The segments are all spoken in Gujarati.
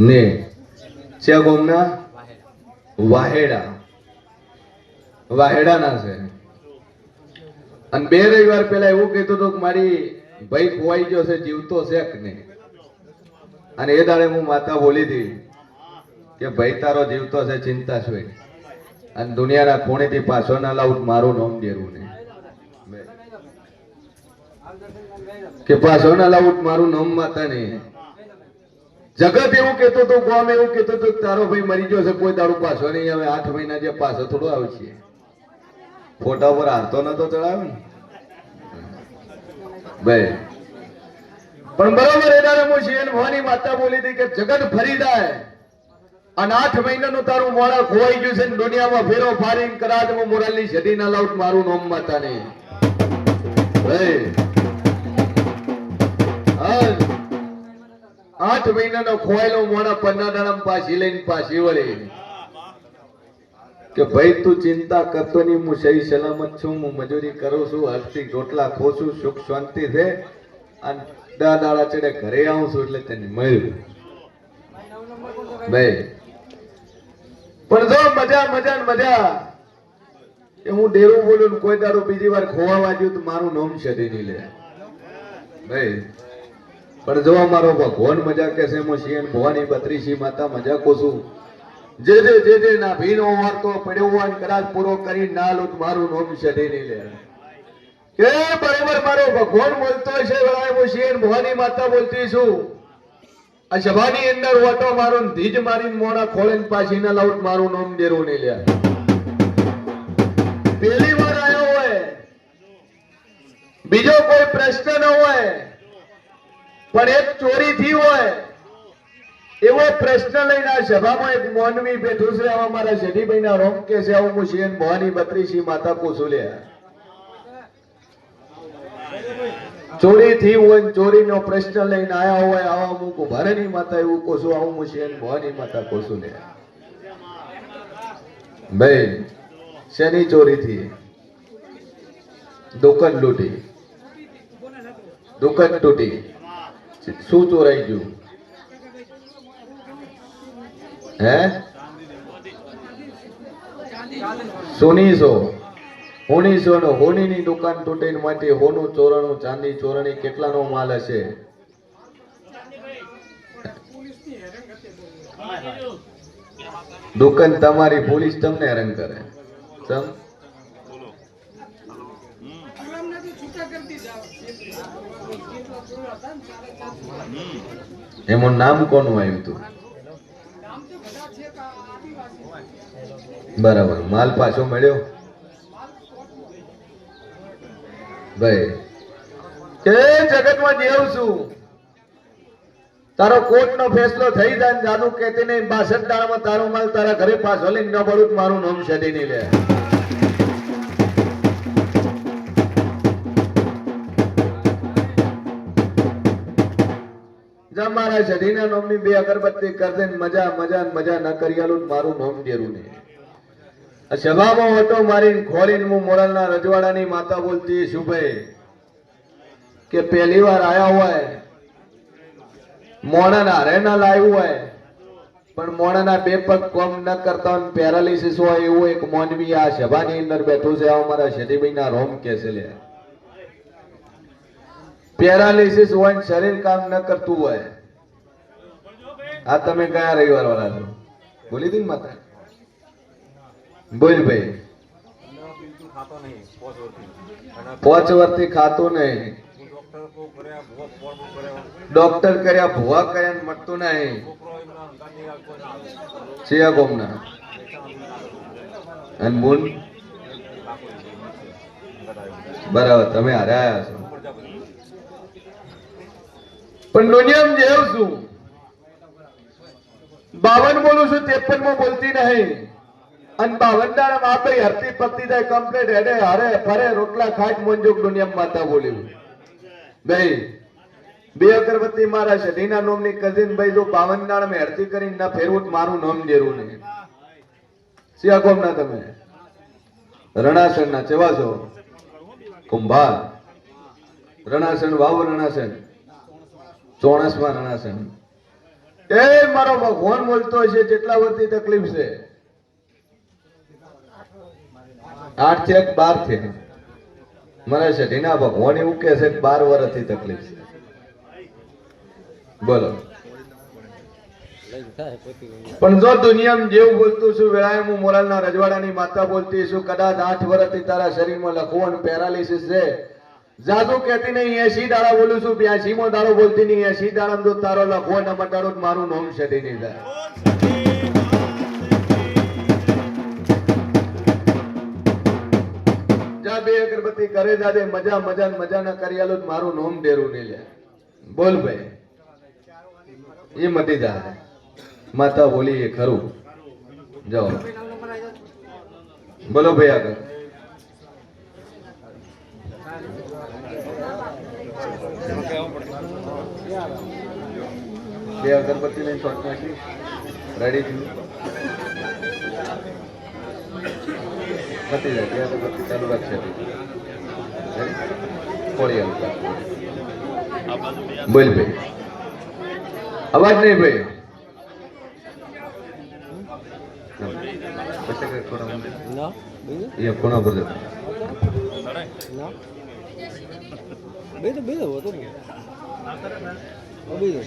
ને છે ગોમના? વાહેડા. વાહેડાના છે. અને બે રવિવાર પહેલા એવું કીધું હતું કે મારી ભાઈ ખોવાઈ ગયો છે, જીવતો છે કે નહીં? અને એ દાડે હું માતા બોલી હતી કે ભાઈ તારો જીવતો છે, ચિંતા છે. અને દુનિયાના ખૂણેથી પાછો ના લાવું, મારું નામ દેવું નહીં. કે પાછો ના લાવું, મારું નામ માતા નહીં. જગત એવું કહેતો તો, ગામ એવું કહેતો તો, તારો ભાઈ મરી ગયો છે, કોઈ દારૂ પાછો નહીં હવે આઠ મહિના જે પાછો થોડો આવશે ફોટા પર હારતો નતો ચડાવે ને. ભાઈ. પણ બરોબર એના હું શિયન ભવાની માતા બોલી હતી કે જગત ફરી જાય. અને આઠ મહિનાનું તારું મોડા ખોવાઈ ગયું છે ને દુનિયામાં ફેરો ફારીને કરાજ હું મોરાલની છડી ના લાવું, મારું નોમ માતા ને ભાઈ. હા આઠ મહિનાનો ખોવાયેલો મોડા પન્ના દાડામાં પાછી લઈને પાછી વળી. કે ભાઈ, તું ચિંતા કરતો નહીં, હું સહી સલામત છું, હું મજૂરી કરું છું હરથી રોટલા ખો છું સુખ શાંતિ છે. અને દા દાડા ચડે ઘરે આવું છું એટલે તને મળ્યું. ભાઈ, પણ જો મજા મજા ને મજા. કે હું ડેરું બોલું કોઈ દાડો બીજી વાર ખોવા વાગ્યું તો મારું નામ શરી નહીં લે. ભાઈ પણ જો મારો ભગવાન મજા કે છે ભવાની બત્રીસી માતા મજા કોશું જે જે જે જે ના ભીનો વાર્તો પડ્યો હોય કદાચ પૂરો કરી ના લો મારું નોમ શરી નહીં લે. કે બરોબર મારો ભગવાન બોલતો છે વેળાએ હું ભવાની માતા બોલતી છું. આ સભાની અંદર ઓટો મારો ધીજ મારીને મોડા ખોળીને પાછી ના લાઉટ મારું નોમ ડેરું નહીં લે. પહેલી વાર આવ્યો હોય. બીજો કોઈ પ્રશ્ન ન હોય. પણ એક ચોરી થી હોય, એવો પ્રશ્ન લઈને આ સભામાં એક મોનવી બેઠું છે, આવા મારા શેઠીભાઈ ના રોમ કે છે આવું હું મોહની બત્રીસી માતા કુસુલ્યા ચોરી થી હોય ચોરીનો પ્રશ્ન લઈને આયા હોય, આવા હું ભારણી માતા એવું કોશું આવું શિયન ભવાની માતા કોશું લે. ભાઈ, શેની ચોરી થી? દુકાન લૂંટી. દુકાન તૂટી. શું ચોરાઈ ગયું? હે? સોની સો હોની સો નો હોનીની દુકાન તૂટીને માટે હોનું ચોરાણું, ચાંદી ચોરાણી કેટલાનો માલ હશે? દુકાન તમારી પોલીસ તમને હેરાન કરે. એમાં નામ કોનું આવ્યું હતું? બરાબર. માલ પાછો મળ્યો? ભાઈ, કે જગતમાં જેવું છું. તારો કોર્ટ નો ફેસલો થઈ જાય જાદુ કહેતી નહીં? બાસઠ દાડામાં તારો માલ તારા ઘરે પાછો લઈને ન પડું મારું નામ શેડી નહીં લે. મારા શરીરના નોમની બે અગરબત્તી કર મજા મજા મજા ન કરિયાલું મારું નોમ દેરું ને સભામાં ઓટો મારીને ખોલીને હું મોરલના રજવાડાની માતા બોલતી શુભાઈ કે પહેલી વાર આયા હોય મોણાના હારે ના લાવ્યું હોય, પણ મોણાના બે પગ કોમ ન કરતા હોય પેરાલિસિસ હોય એવું એક મોનવી આ સભાની અંદર બેઠું છે. આવા મારા શેઠીભાઈ ના રોમ કે છે લે. પેરાલિસિસ હોય શરીર કામ ન કરતું હોય આ તમે કયા રવિવાર વાળા છો? બોલી ને માતા. બોલ ભાઈ. પાંચ વર્ષથી ખાતું નહીં. ડોક્ટર કર્યા, ભુવા કર્યા મળતું નહીં. સિયા ગોમના. અને બોલ બરાબર, તમે હાર્યા છો. પણ દુનિયામાં જેવ છું બાવન બોલું છું ત્રેપનમાં બોલતી નહીં. અને બાવન દાડા માં આપણે હરતી પત્તી થાય કમ્પ્લીટ હેડે, હરે, ફરે, રોટલા ખાટ મંજુક દુનિયા માતા બોલ્યું ભાઈ બે અગરબત્તી મારા શઢીના નોમની કઝિન ભાઈ જો બાવન દાડા મેં હરતી કરીને ના ફેરવું મારું નામ દેરું નહીં. સિયા કોમ ના તમે? રણાસણ ના ચેવા છો કુંભાર. રણાસણ વાવ રણાસણ ચોણસમાં રણાસણ એ મારો ભગવાન બોલતો છે, જેટલા વર્ષથી તકલીફ છે. આઠ કે બાર છે? મને છે, ઢીના ભગવાન એવું કે છે બાર વર્ષથી તકલીફ છે. બોલો. પણ જો દુનિયામાં જેવું બોલતું છું, વેળાએ હું મોરાલના રજવાડાની માતા બોલતી છું, કદાચ આઠ વર્ષથી તારા શરીરમાં લખવું પેરાલિસિસ છે જાદુ કહેતી નહીં એસી દાડા બોલું છું? બ્યાસી મો દાડો બોલતી નહીં એસી દાડા જો તારો? લખો નંબર દાડો મારું નોમ છે નહીં જા બે અગરબત્તી કરે જાદે મજા મજા મજા ના કરી આલો મારું નોમ ડેરું નહીં લે. બોલ ભાઈ. એ મટી જાય માતા બોલી એ ખરું. જાઓ. બોલો ભાઈ આગળ. બે અગરબત્તી લઈને શોર્ટ નાખી. રેડી થયું. પતી જાય. બે અગરબત્તી ચાલુ રાખશે કોળી અંતર બોલ ભાઈ. અવાજ નહીં ભાઈ. એ કોના પર જતા? ના. બે તો હતું ને તો. બીજું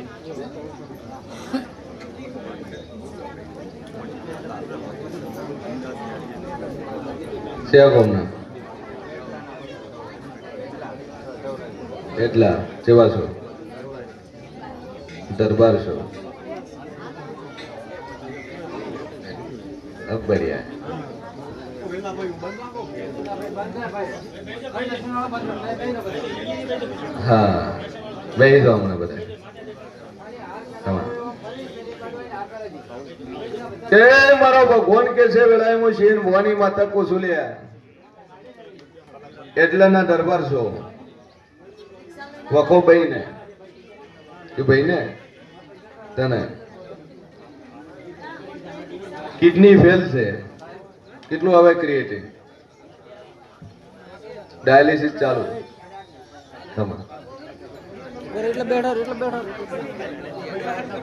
સેવા કોમના એટલા જેવા છો? દરબાર છો? બઢિયા. હા બે હમણાં બધા તમારે એ મારો ભગવાન કે છે વેળા હું શેર ભવાની માતા કોસુલ્યા એટલાના દરબાર છો. વખો ભાઈ ને કે ભાઈ ને તને? કિડની ફેલ છે. કેટલું હવે ક્રિએટિવ ડાયાલિસિસ ચાલુ. તમારે. ઘરે એટલે બેઠા એટલે બેઠા.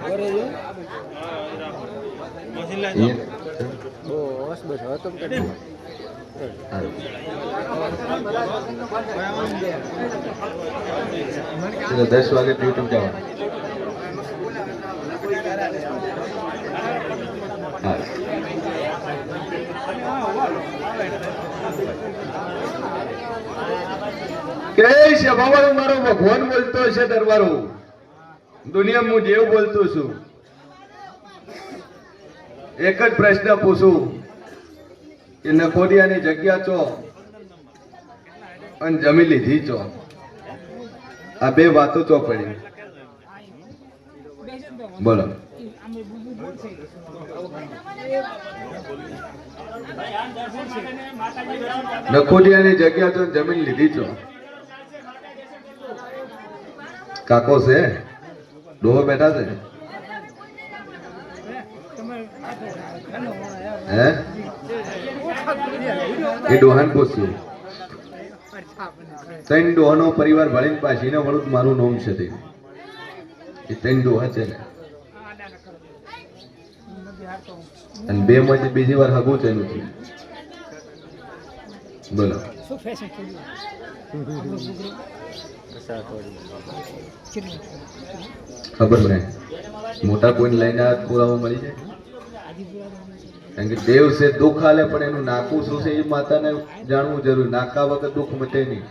ઘરે જો. બસ બસ હવે તમે દસ વાગે ડ્યુટી જવાનું. હા. છે, બાબા મારો ભગવાન બોલતો છે દરબારો. દુનિયામાં હું જેવું બોલતો છું. એક જ પ્રશ્ન પૂછું, કે નકોડિયાની જગ્યા ચો અને જમી લીધી ચો? આ બે વાતો ચો પડી? બોલો. નખોડિયાની જગ્યા તો જમીન લીધી છો કાકો છે? ડોહો બેઠા છે? હે? એ ડોહાન પૂછ્યું ત્રણ ડોહાનો પરિવાર ભળીને પાછીને વળું મારું નામ છે તે. એ ત્રણ ડોહા છે ને. અને બે માંથી બીજી વાર હગું છે એનું. બોલો. ખબર ને મોટા કોઈને લઈને આ પુરાવો મળી જાય? કારણ કે દેવ છે, દુઃખ હાલે પણ એનું નાકું શું છે એ માતાને જાણવું જરૂરી. નાકા વગર દુઃખ મટે નહીં.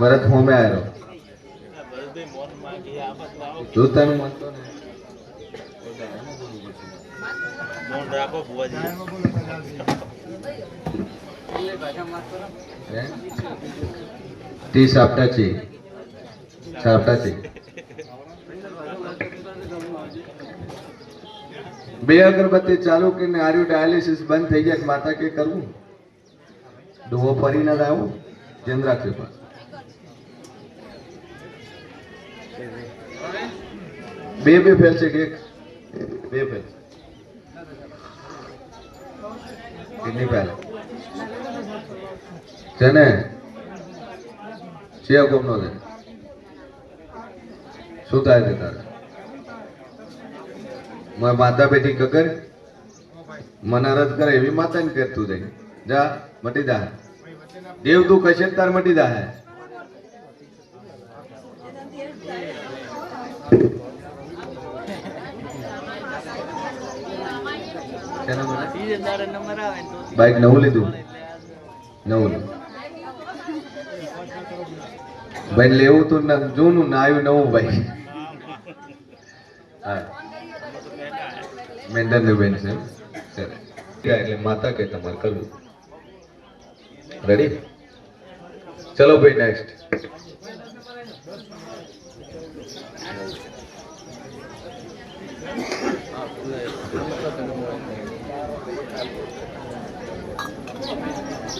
ભરત હોમે આવ્યો જોતાનું માનતો ને? ती सापटाची सापटाची બે અગરબત્તી ચાલુ કરીને આર્યુ ડાયાલિસિસ બંધ થઈ જાય માતા કે કરવું ડોહો ફરીને જ આવું ધ્યાન રાખજો પણ બે બે ફેલ છે કે એક બે ફેલ કેટલી ફેલ છે ને? ચિયા કોમનો છે? શું થાય છે તારે? મારે માતા પેટી કકર મને રદ કરે એવી માતા ને કરતું જાય જા મટી જા. દેવ તું કશે તાર મટી જા તો બાઈક નવું લીધું? નવું ભાઈ, લેવું તો જૂનું આવ્યું નવું ભાઈ. હા. મેન્ડર ને બેન છે એટલે માતા કે તમારે કરવું. રેડી ચલો ભાઈ નેક્સ્ટ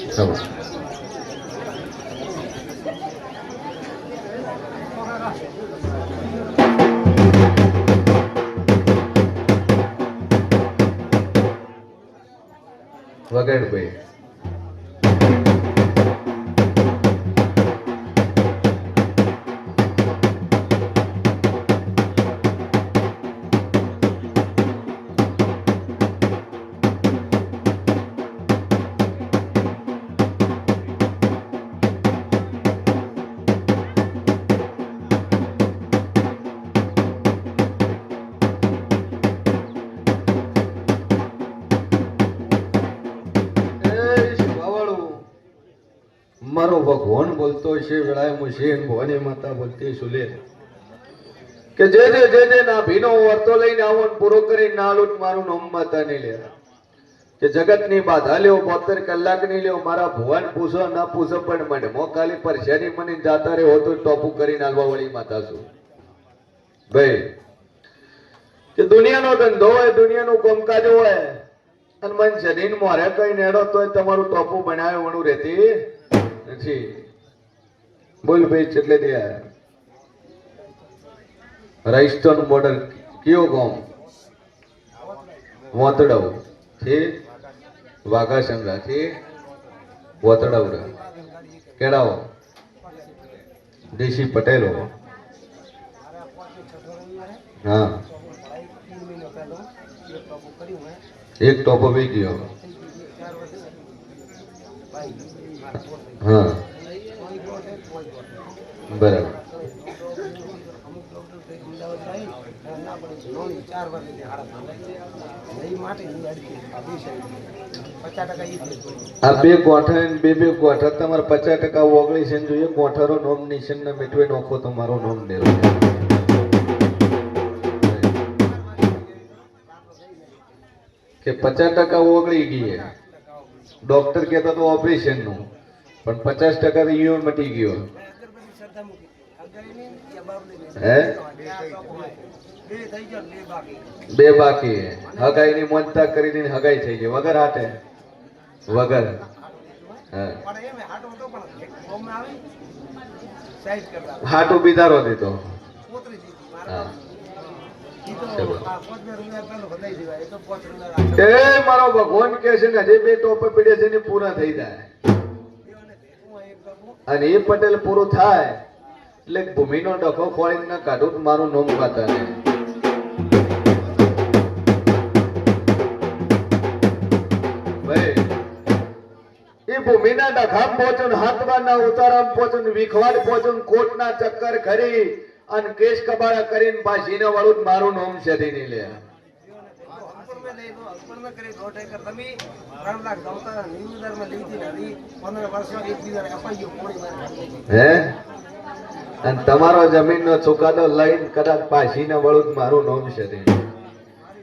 ચલો. વગાડ ભાઈ મારો ભગવાન બોલતો છે વેળાએ મુશે ભવાની માતા બોલતી સુલે કે જે જે જે જે ના ભીનો વર્તો લઈને આવો પૂરો કરી ના લૂટ મારું નામ માતા નહીં લેરા કે જગતની બાધા લેવો બોતેર કલાકની લેવો મારા ભુવન પૂછો, ના પૂછો, પણ મને મો ખાલી પરસેની મને જાતા રે હોતો ટોપુ કરીને આલવા વળી માતા છું. ભાઈ, કે દુનિયાનો ધંધો હોય, દુનિયાનું કામકાજ હોય, અને મન જનીન મોરે કઈ નેડો તોય તમારું ટોપું બનાવે વણું રહેતી? નથી બોલ ભાઈ ચેટલે દે રાઈસ્ટોન બોર્ડર કયો ગામ વોતડવથી વાઘાશંગા થી વોતડવ કેડાઓ દેશી પટેલો હા એક ટોપો બી ગયો હા. બરાબર. આ બે ગોઠા બે બે ગોઠા તમારે પચાસ ટકા ઓગણીસ જોઈએ ગોઠારો નોમ નિશાન ના મીઠવે નોખો તો નોમ દેવો કે પચાસ ટકા ઓગળી ગઈ. ડોક્ટર કહેતા તો ઓપરેશનનું. પણ પચાસ ટકા તો ઈયો મટી ગયો હે બે બાકી છે. હગાઈની મોજતા કરીને હગાઈ થઈ ગઈ વગર હાટે વગર હા હાટું બિદારો દીધો હા એ મારો ભગવાન કે છે ને હજી બે ટોપ પીડે છે ને પૂરા થઈ જાય અને એ પટેલ પૂરું થાય, એટલે ભૂમિનો ડખો ખોળીને કાઢું મારું નોમ એ ભૂમિના ડખા પોચન હાથવાના ઉતારામ પોચન વિખવાડ પોચન કોટના ચક્કર ખરી અને કેસ કબાળા કરીને પાછીને વાળું મારું નોમ છે નહીં લે હે? અને તમારો જમીનનો ચુકાદો લઈને કદાચ પાછીને વળું મારું નોમ છે તે.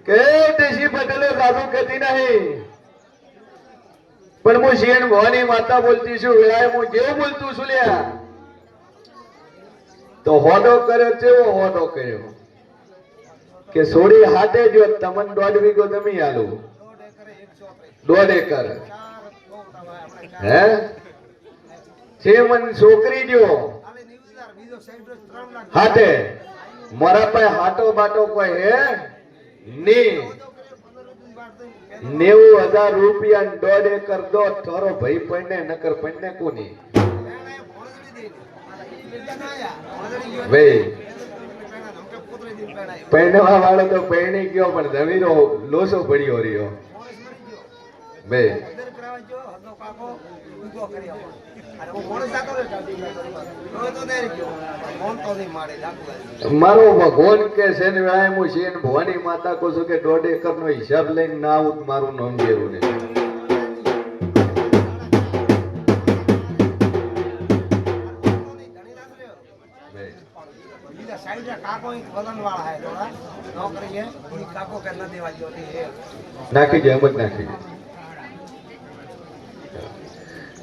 કે દેશી પટેલે સાધુ કહેતી નહીં. પણ હું શિયણ ભવાની માતા બોલતી છું, વેળાએ હું જેવું બોલતું છું લ્યા. તો હોડો કર્યો તેવો હોડો કર્યો? કે સોડી હાથે જો તમને દોઢ વીઘો જમી આલું. દોઢ એકર. હે? છે મન છોકરી જો. હાથે. મારા પાસે હાટો બાટો કોઈ હે? ની. નેવું હજાર રૂપિયા દોઢ એકર દો. તારો ભાઈ પડને નકર પડને કોની? ભાઈ પૈણવા વાળો તો પૈણી ગયો પણ જમીનો લોસો પડ્યો રહ્યો. બે. મારો ભગવાન કે છે ને હું છે ભવાની માતા કહું છું કે દોઢ એકર નો હિસાબ લઈને ના આવું મારું નામ જેવું ને નાખી દે એમ જ નાખી દે.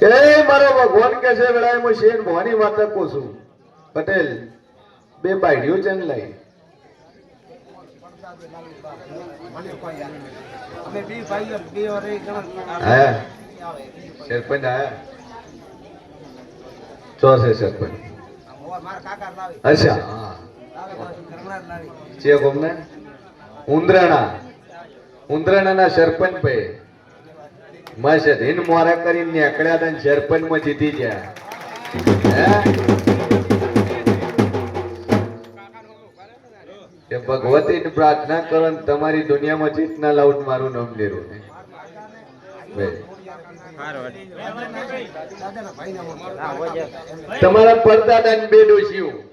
એ મારો ભગવાન કે છે વેળાએ હું ને ભવાની વાત કહું છું? પટેલ બે બાયડીઓ ચેન લઈ. હા. સરપંચ આયા ચો છે સરપંચ અચ્છા હા. જીતી કે પ્રાર્થના કરો તમારી દુનિયામાં જીત ના લાવું મારું નામ લેરું તમારા પડતા ને બે ડોશીઓ.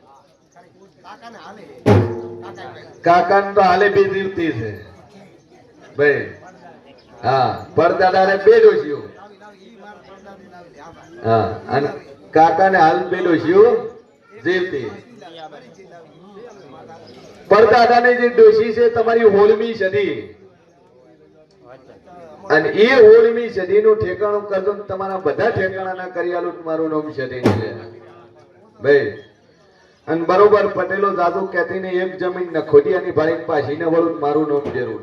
કાકા તો હાલે બે જીવતી છે. ભાઈ, હા પરદાદા ને બે ડોશીઓ હા, અને કાકા ને હાલ બે ડોશીઓ જીવતી પરદાદા ની જે ડોશી છે, તમારી હોળમી સદી. અને એ હોળમી સદી નું ઠેકાણું કરજો તમારા બધા ઠેકાણાના કરિયાલું મારું નામ સદી છે ભાઈ અને બરોબર પટેલો દાદુ કેતી ને એક જમીન ને ખોદી અને ભાઈ પાછી ને વળું મારું નામ જરૂર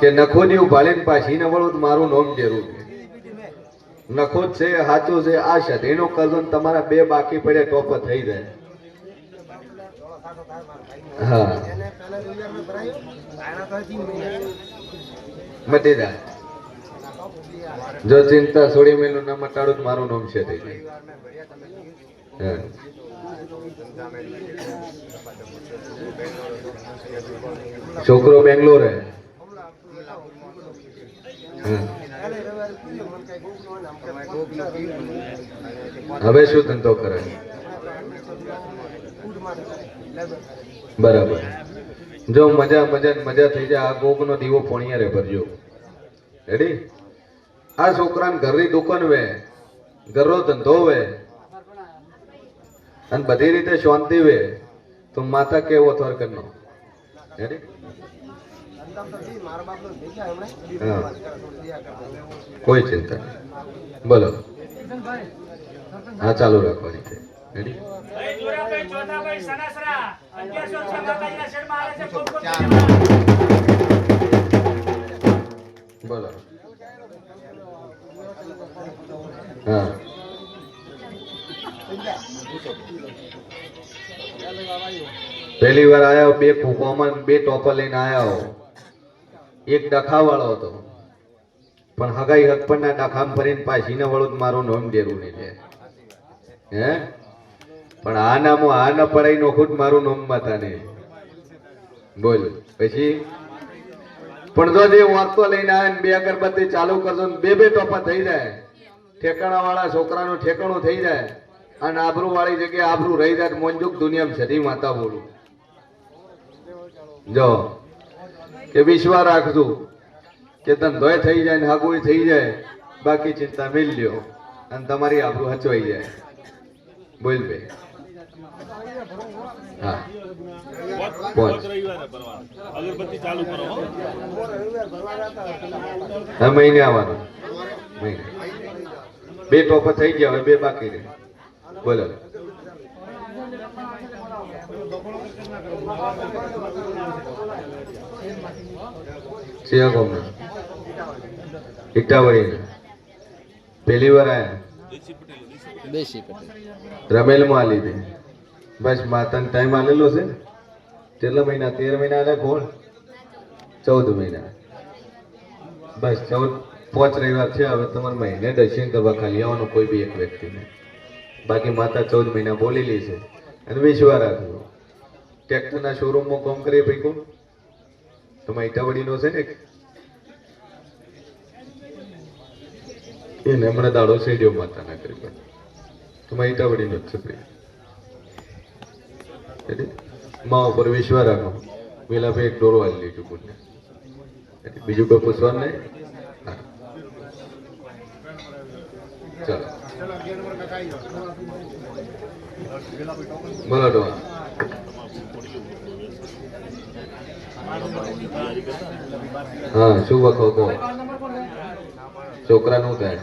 કે નખોદી ઉભાડીને પાછી ને વળું મારું નામ જરૂર નખોદ નખો છે સાચું છે આ સધીનો કરજો તમારા બે બાકી પડે તો પણ થઈ જાય. હા. મટી જાય. જો ચિંતા છોડી મેલું ના મટાડું તો મારું નામ છે છોકરો બેંગ્લોર હે. હવે શું ધંધો કરે? બરાબર. જો મજા મજા મજા થઈ જાય. આ ગોગ નો દીવો પોણિયારે ભરજો. રેડી આ છોકરાને ઘરની દુકાન વે ઘરનો ધંધો વે અને બધી રીતે શાંતિ વે તો માતા કેવો થર કરનો. કોઈ ચિંતા નહીં. બોલો. હા, ચાલુ રાખવાની છે રેડી હા. પહેલી વાર આવ્યો બે કુકોમાં બે ટોપર લઈને આવ્યો એક ડખા વાળો હતો. પણ હગાઈ હકપણના ડખામ ફરીને પાછી ન વળું મારું નોમ ડેરું નહીં છે. હે? પણ આ નામો આ ન પડાઈ નોખું મારું નોમ માતા ને. બોલ, પછી? પણ જો જે વાંચતો લઈને આવે બે અગરબત્તી ચાલુ કરજો ને બે બે ટોપા થઈ જાય. ઠેકાણા વાળા છોકરાનું ઠેકાણું થઈ જાય અને આબરૂ વાળી જગ્યાએ આબરૂ રહી જાય મોંજુક દુનિયામાં છઠી માતા બોલું. જો, કે વિશ્વા રાખજો. કે ધંધોય થઈ જાય ને હાગુય થઈ જાય, બાકી ચિંતા મિલ લ્યો. અને તમારી આબરૂ હચવાઈ જાય. બોલ ભાઈ. હા, મહિને આવવાનું. મહિને. બે ટોપ થઈ ગયા હવે બે બાકી રહે. બોલો. સિયા ગામના. ઇટાવળીના પહેલી વાર આયા. બેસી પટેલ. રમેલમાં આલી દે બસ માતાને ટાઈમ આલેલો છે. કેટલા મહિના તેર મહિના આલે કોણ ચૌદ મહિના. બસ ચૌદ પાંચ રવિવાર છે હવે તમારે મહિને દર્શન કરવા ખાલી આવવાનું કોઈ બી એક વ્યક્તિને બાકી માતા ચૌદ મહિના બોલેલી છે અને વિશ્વા રાખ્યો ટ્રેક્ટરના શોરૂમમાં કામ કરીએ ભાઈ કોણ? તમારી ઈટાવડીનો છે ને એને હમણાં દાડો સેડ્યો માતાના કૃપા તમારી ઈટાવડીનો જ છે ભાઈ. મા ઉપર વિશ્વા રાખો. પેલા ભાઈ એક ડોરો હાલી લીધું પુણ્ય બીજું કોઈ પૂછવાનું નહીં હા. ચાલો બોલો તો હા, શું વખો કહો? છોકરાનું થાય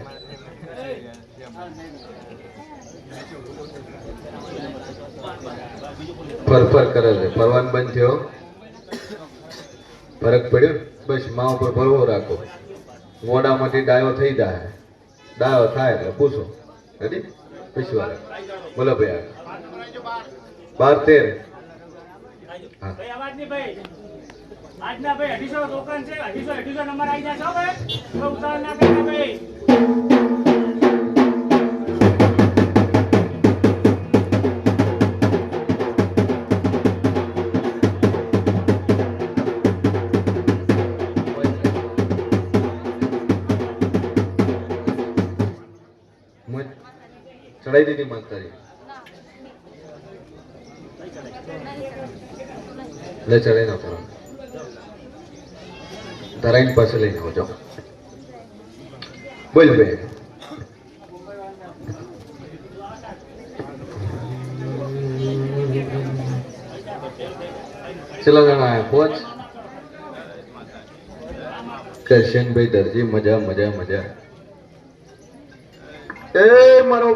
ફરફર ફર કરે છે, ફરવાનું બંધ થયો. ફરક પડ્યો? બસ મા ઉપર ભરવો રાખો. મોઢામાંથી ડાયો થઈ જાય ડાયો થાય એટલે પૂછો. રેડી વિશ્વાસ બોલો ભાઈ. બાર તેર. આજના ભાઈ અઢીસો દુકાન છે. અઢીસો અઢીસો નંબર આવી જાય છો ભાઈ. ઉતાવળ ના ભાઈ. ચડાઈ દીધી માગ તારી લે ચડાઈ નાખો ધરાઈને પાસે લઈને આવજો બોલ બે. ચલો જણા પોચ કરશનભાઈ દરજી, મજા મજા મજા. એ, મારો